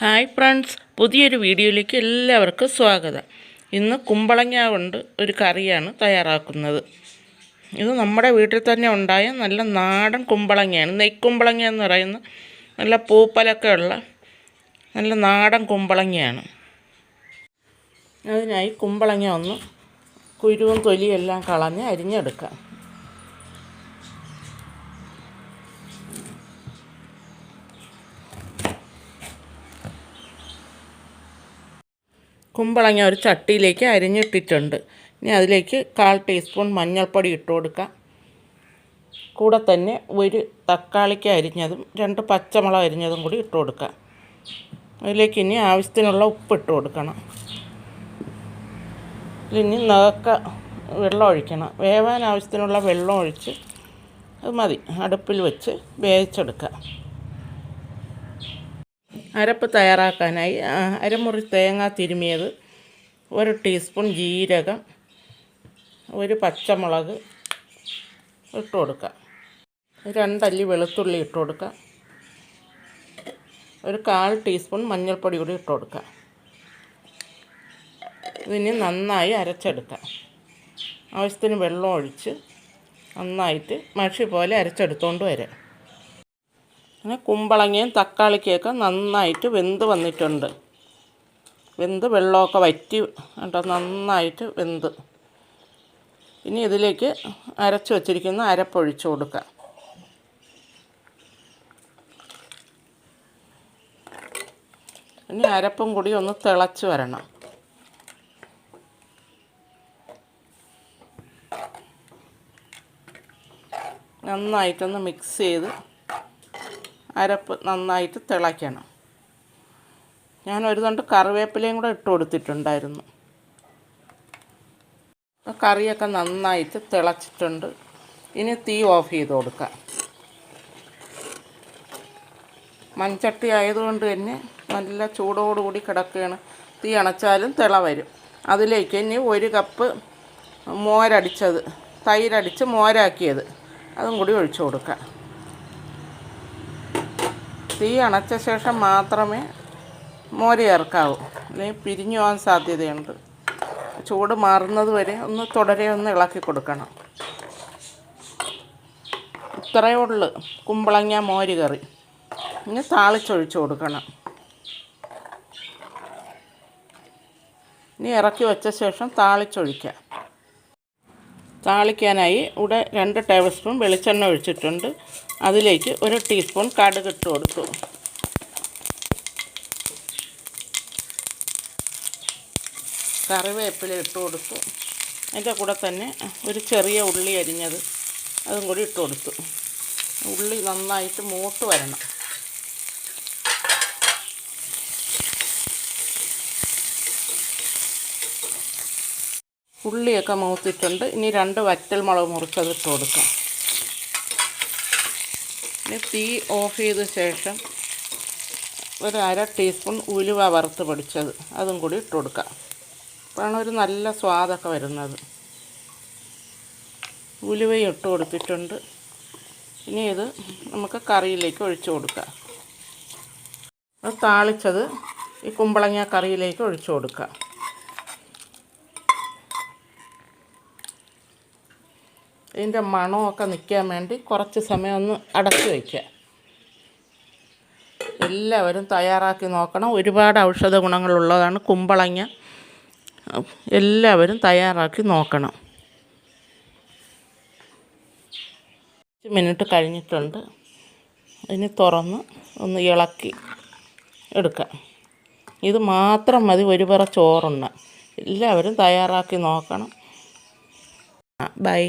Hi friends പുതിയൊരു വീഡിയോയിലേക്ക് എല്ലാവർക്കും സ്വാഗതം. ഇന്ന് കുമ്പളങ്ങ കൊണ്ട് ഒരു കറിയാണ് തയ്യാറാക്കുന്നത്. ഇത് നമ്മുടെ വീട്ടിൽ തന്നെ ഉണ്ടായ നല്ല നാടൻ കുമ്പളങ്ങയാണ്. നെയ്ക്കുമ്പളങ്ങ എന്ന് പറയുന്ന നല്ല പൂപ്പലൊക്കെ ഉള്ള നല്ല നാടൻ കുമ്പളങ്ങയാണ്. അതിനായി കുമ്പളങ്ങ ഒന്ന് കുരുവും തൊലിയെല്ലാം കളഞ്ഞ് അരിഞ്ഞെടുക്കാം. കുമ്പളങ്ങ ഒരു ചട്ടിയിലേക്ക് അരിഞ്ഞിട്ടിട്ടുണ്ട്. ഇനി അതിലേക്ക് കാൽ ടീസ്പൂൺ മഞ്ഞൾപ്പൊടി ഇട്ട് കൊടുക്കാം. കൂടെ തന്നെ ഒരു തക്കാളിക്ക് അരിഞ്ഞതും രണ്ട് പച്ചമുളക് അരിഞ്ഞതും കൂടി ഇട്ട് കൊടുക്കാം. അതിലേക്ക് ഇനി ആവശ്യത്തിനുള്ള ഉപ്പ് ഇട്ട് കൊടുക്കണം. ഇനി നേക്ക വെള്ളം ഒഴിക്കണം. വേവാൻ ആവശ്യത്തിനുള്ള വെള്ളം ഒഴിച്ച് അത് മതി. അടുപ്പിൽ വെച്ച് വേവിച്ചെടുക്കാം. അരപ്പ് തയ്യാറാക്കാനായി അരമുറി തേങ്ങ തിരുമിയത് ഒരു ടീസ്പൂൺ ജീരകം ഒരു പച്ചമുളക് ഇട്ട് കൊടുക്കുക രണ്ടല്ലി വെളുത്തുള്ളി ഇട്ട് കൊടുക്കുക ഒരു കാൽ ടീസ്പൂൺ മഞ്ഞൾപ്പൊടി കൂടി ഇട്ട് കൊടുക്കുക ഇതിന് നന്നായി അരച്ചെടുക്കുക ആവശ്യത്തിന് വെള്ളം ഒഴിച്ച് നന്നായിട്ട് മഷി പോലെ അരച്ചെടുത്തോണ്ട് വരാം. അങ്ങനെ കുമ്പളങ്ങയും തക്കാളിക്കൊക്കെ നന്നായിട്ട് വെന്ത് വന്നിട്ടുണ്ട്. വെന്ത് വെള്ളമൊക്കെ വറ്റി കേട്ടോ നന്നായിട്ട് വെന്ത്. ഇനി ഇതിലേക്ക് അരച്ച് വച്ചിരിക്കുന്ന അരപ്പൊഴിച്ച് കൊടുക്കുക ഇനി അരപ്പും കൂടി ഒന്ന് തിളച്ച് വരണം. നന്നായിട്ടൊന്ന് മിക്സ് ചെയ്ത് അരപ്പ് നന്നായിട്ട് തിളയ്ക്കണം. ഞാൻ ഒരു തണ്ട് കറിവേപ്പിലയും കൂടെ ഇട്ട് കൊടുത്തിട്ടുണ്ടായിരുന്നു. കറിയൊക്കെ നന്നായിട്ട് തിളച്ചിട്ടുണ്ട്. ഇനി തീ ഓഫ് ചെയ്ത് കൊടുക്കാം. മൺചട്ടി ആയതുകൊണ്ട് തന്നെ നല്ല ചൂടോടുകൂടി കിടക്കുകയാണ്. തീ അണച്ചാലും തിള വരും. അതിലേക്ക് ഇനി ഒരു കപ്പ് മോരടിച്ചത് തൈരടിച്ച് മോരാക്കിയത്. അതും കൂടി ഒഴിച്ചു കൊടുക്കാം. തീ അണച്ച ശേഷം മാത്രമേ മോര് ചേർക്കാവൂ. അല്ലെങ്കിൽ പിരിഞ്ഞു പോകാൻ സാധ്യതയുണ്ട്. ചൂട് മാറുന്നത് വരെ ഒന്ന് തുടരെ ഒന്ന് ഇളക്കി കൊടുക്കണം. ഇത്രയേ ഉള്ളു. കുമ്പളങ്ങ മോര് കറി. ഇനി താളിച്ചൊഴിച്ച് കൊടുക്കണം. ഇനി ഇറക്കി വെച്ച ശേഷം താളിച്ചൊഴിക്കാം. താളിക്കാനായി ഇവിടെ രണ്ട് ടേബിൾ സ്പൂൺ വെളിച്ചെണ്ണ ഒഴിച്ചിട്ടുണ്ട്. അതിലേക്ക് ഒരു ടീസ്പൂൺ കടുക് ഇട്ട് കൊടുത്തു. കറിവേപ്പില ഇട്ട് കൊടുത്തു. അതിന്റെ കൂടെ തന്നെ ഒരു ചെറിയ ഉള്ളി അരിഞ്ഞത് അതും കൂടി ഇട്ട് കൊടുത്തു. ഉള്ളി നന്നായിട്ട് മൂട്ട് വരണം. ഉള്ളിയൊക്കെ മൂത്തിട്ടുണ്ട്. ഇനി രണ്ട് വറ്റൽ മുളക് മുറിച്ചത് ഇട്ട് കൊടുക്കാം. ഇനി തീ ഓഫ് ചെയ്ത ശേഷം ഒരു അര ടീസ്പൂൺ ഉലുവ വറുത്ത് പൊടിച്ചത്. അതും കൂടി ഇട്ട് കൊടുക്കാം. അപ്പോഴാണ് ഒരു നല്ല സ്വാദൊക്കെ വരുന്നത്. ഉലുവയും ഇട്ട് കൊടുത്തിട്ടുണ്ട്. ഇനി ഇത് നമുക്ക് കറിയിലേക്ക് ഒഴിച്ചു കൊടുക്കാം. അത് താളിച്ചത് ഈ കുമ്പളങ്ങ കറിയിലേക്ക് ഒഴിച്ചു കൊടുക്കാം. ഇതിന്റെ മണമൊക്കെ നിൽക്കാൻ വേണ്ടി കുറച്ച് സമയം ഒന്ന് അടച്ചു വയ്ക്കുക എല്ലാവരും തയ്യാറാക്കി നോക്കണം. ഒരുപാട് ഔഷധ ഗുണങ്ങളുള്ളതാണ് കുമ്പളങ്ങ. എല്ലാവരും തയ്യാറാക്കി നോക്കണം. മിനിറ്റ് കഴിഞ്ഞിട്ടുണ്ട്. ഇനി തുറന്ന് ഒന്ന് ഇളക്കി എടുക്കാം. ഇത് മാത്രം മതി ഒരു പറ ചോറുണ്ണ എല്ലാവരും തയ്യാറാക്കി നോക്കണം. ബൈ.